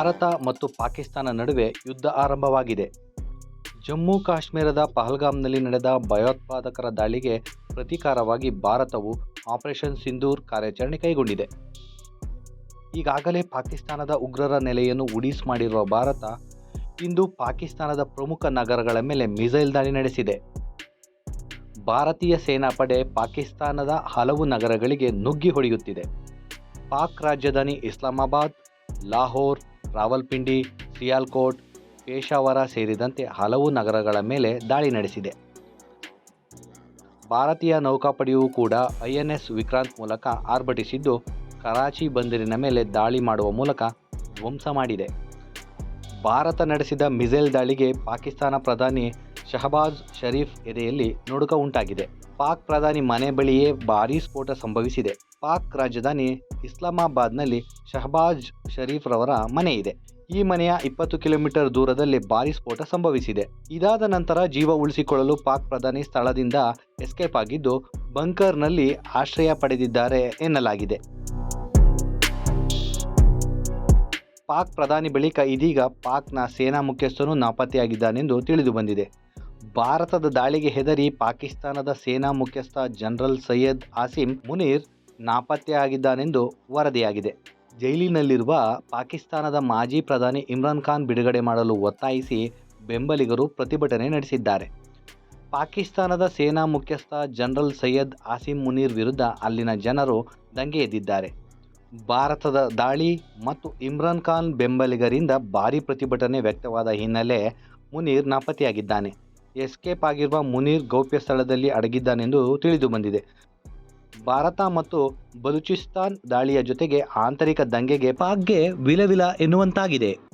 ಭಾರತ ಮತ್ತು ಪಾಕಿಸ್ತಾನ ನಡುವೆ ಯುದ್ಧ ಆರಂಭವಾಗಿದೆ. ಜಮ್ಮು ಕಾಶ್ಮೀರದ ಪಹಲ್ಗಾಮ್ನಲ್ಲಿ ನಡೆದ ಭಯೋತ್ಪಾದಕರ ದಾಳಿಗೆ ಪ್ರತೀಕಾರವಾಗಿ ಭಾರತವು ಆಪರೇಷನ್ ಸಿಂಧೂರ್ ಕಾರ್ಯಾಚರಣೆ ಕೈಗೊಂಡಿದೆ. ಈಗಾಗಲೇ ಪಾಕಿಸ್ತಾನದ ಉಗ್ರರ ನೆಲೆಯನ್ನು ಉಡೀಸ್ ಮಾಡಿರುವ ಭಾರತ ಇಂದು ಪಾಕಿಸ್ತಾನದ ಪ್ರಮುಖ ನಗರಗಳ ಮೇಲೆ ಮಿಸೈಲ್ ದಾಳಿ ನಡೆಸಿದೆ. ಭಾರತೀಯ ಸೇನಾಪಡೆ ಪಾಕಿಸ್ತಾನದ ಹಲವು ನಗರಗಳಿಗೆ ನುಗ್ಗಿ ಹೊಡೆಯುತ್ತಿದೆ. ಪಾಕ್ ರಾಜಧಾನಿ ಇಸ್ಲಾಮಾಬಾದ್, ಲಾಹೋರ್ ರಾವಲ್ಪಿಂಡಿ, ಸಿಯಾಲ್ಕೋಟ್ ಪೇಶಾವರ ಸೇರಿದಂತೆ ಹಲವು ನಗರಗಳ ಮೇಲೆ ದಾಳಿ ನಡೆಸಿದೆ. ಭಾರತೀಯ ನೌಕಾಪಡೆಯು ಕೂಡ ಐಎನ್ಎಸ್ ವಿಕ್ರಾಂತ್ ಮೂಲಕ ಆರ್ಭಟಿಸಿದ್ದು, ಕರಾಚಿ ಬಂದರಿನ ಮೇಲೆ ದಾಳಿ ಮಾಡುವ ಮೂಲಕ ಧ್ವಂಸ ಮಾಡಿದೆ. ಭಾರತ ನಡೆಸಿದ ಮಿಸೈಲ್ ದಾಳಿಗೆ ಪಾಕಿಸ್ತಾನ ಪ್ರಧಾನಿ ಶಹಬಾಜ್ ಶರೀಫ್ ಎದೆಯಲ್ಲಿ ನಡುಕ ಉಂಟಾಗಿದೆ. ಪಾಕ್ ಪ್ರಧಾನಿ ಮನೆ ಬಳಿಯೇ ಭಾರೀ ಸ್ಫೋಟ ಸಂಭವಿಸಿದೆ. ಪಾಕ್ ರಾಜಧಾನಿ ಇಸ್ಲಾಮಾಬಾದ್ನಲ್ಲಿ ಶಹಬಾಜ್ ಶರೀಫ್ ರವರ ಮನೆ ಇದೆ. ಈ ಮನೆಯ ಇಪ್ಪತ್ತು ಕಿಲೋಮೀಟರ್ ದೂರದಲ್ಲಿ ಭಾರೀ ಸ್ಫೋಟ ಸಂಭವಿಸಿದೆ. ಇದಾದ ನಂತರ ಜೀವ ಉಳಿಸಿಕೊಳ್ಳಲು ಪಾಕ್ ಪ್ರಧಾನಿ ಸ್ಥಳದಿಂದ ಎಸ್ಕೇಪ್ ಆಗಿದ್ದು, ಬಂಕರ್ನಲ್ಲಿ ಆಶ್ರಯ ಪಡೆದಿದ್ದಾರೆ ಎನ್ನಲಾಗಿದೆ. ಪಾಕ್ ಪ್ರಧಾನಿ ಬಳಿಕ ಇದೀಗ ಪಾಕ್ನ ಸೇನಾ ಮುಖ್ಯಸ್ಥನು ನಾಪತ್ತೆಯಾಗಿದ್ದಾನೆಂದು ತಿಳಿದು ಬಂದಿದೆ. ಭಾರತದ ದಾಳಿಗೆ ಹೆದರಿ ಪಾಕಿಸ್ತಾನದ ಸೇನಾ ಮುಖ್ಯಸ್ಥ ಜನರಲ್ ಸೈಯದ್ ಆಸಿಮ್ ಮುನೀರ್ ನಾಪತ್ತೆಯಾಗಿದ್ದಾನೆಂದು ವರದಿಯಾಗಿದೆ. ಜೈಲಿನಲ್ಲಿರುವ ಪಾಕಿಸ್ತಾನದ ಮಾಜಿ ಪ್ರಧಾನಿ ಇಮ್ರಾನ್ ಖಾನ್ ಬಿಡುಗಡೆ ಮಾಡಲು ಒತ್ತಾಯಿಸಿ ಬೆಂಬಲಿಗರು ಪ್ರತಿಭಟನೆ ನಡೆಸಿದ್ದಾರೆ. ಪಾಕಿಸ್ತಾನದ ಸೇನಾ ಮುಖ್ಯಸ್ಥ ಜನರಲ್ ಸೈಯದ್ ಆಸಿಮ್ ಮುನೀರ್ ವಿರುದ್ಧ ಅಲ್ಲಿನ ಜನರು ದಂಗೆ ಎದ್ದಿದ್ದಾರೆ. ಭಾರತದ ದಾಳಿ ಮತ್ತು ಇಮ್ರಾನ್ ಖಾನ್ ಬೆಂಬಲಿಗರಿಂದ ಭಾರೀ ಪ್ರತಿಭಟನೆ ವ್ಯಕ್ತವಾದ ಹಿನ್ನೆಲೆ ಮುನೀರ್ ನಾಪತ್ತೆಯಾಗಿದ್ದಾನೆ. ಎಸ್ಕೇಪ್ ಆಗಿರುವ ಮುನೀರ್ ಗೌಪ್ಯ ಸ್ಥಳದಲ್ಲಿ ಅಡಗಿದ್ದಾನೆಂದು ತಿಳಿದು ಬಂದಿದೆ. ಭಾರತ ಮತ್ತು ಬಲೂಚಿಸ್ತಾನ್ ದಾಳಿಯ ಜೊತೆಗೆ ಆಂತರಿಕ ದಂಗೆಗೆ ಪಾಕ್ಗೆ ವಿಲವಿಲ ಎನ್ನುವಂತಾಗಿದೆ.